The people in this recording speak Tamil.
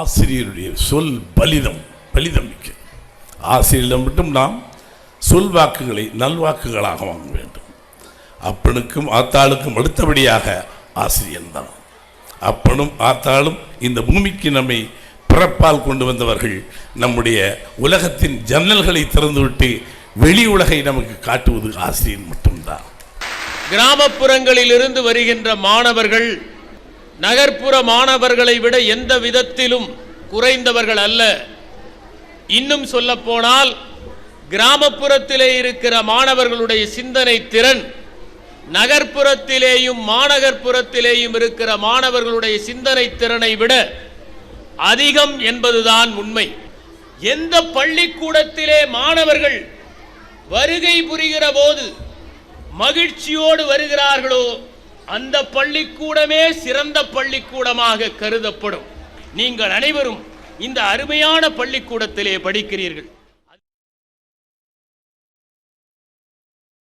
ஆசிரியருடைய சொல் பலிதம் பலிதம் மிக்க. ஆசிரியரிடம் மட்டும் நாம் சொல் வாக்குகளை நல்வாக்குகளாக வாங்க வேண்டும். அப்பனுக்கும் ஆத்தாளுக்கும் அடுத்தபடியாக ஆசிரியன் தான். அப்பனும் ஆத்தாளும் இந்த பூமிக்கு நம்மை பிறப்பால் கொண்டு வந்தவர்கள். நம்முடைய உலகத்தின் ஜன்னல்களை திறந்துவிட்டு வெளி உலகை நமக்கு காட்டுவது ஆசிரியன் மட்டும்தான். கிராமப்புறங்களில் இருந்து வருகின்ற மாணவர்கள் நகர்ப்புற மாணவர்களை விட எந்த விதத்திலும் குறைந்தவர்கள் அல்ல. இன்னும் சொல்ல போனால் கிராமப்புறத்திலே இருக்கிற மாணவர்களுடைய சிந்தனை திறன் நகர்ப்புறத்திலேயும் மாநகர்ப்புறத்திலேயும் இருக்கிற மாணவர்களுடைய சிந்தனை திறனை விட அதிகம் என்பதுதான் உண்மை. எந்த பள்ளிக்கூடத்திலே மாணவர்கள் வருகை புரிகிற போது மகிழ்ச்சியோடு வருகிறார்களோ அந்த பள்ளிக்கூடமே சிறந்த பள்ளிக்கூடமாக கருதப்படும். நீங்கள் அனைவரும் இந்த அருமையான பள்ளிக்கூடத்திலே படிக்கிறீர்கள்.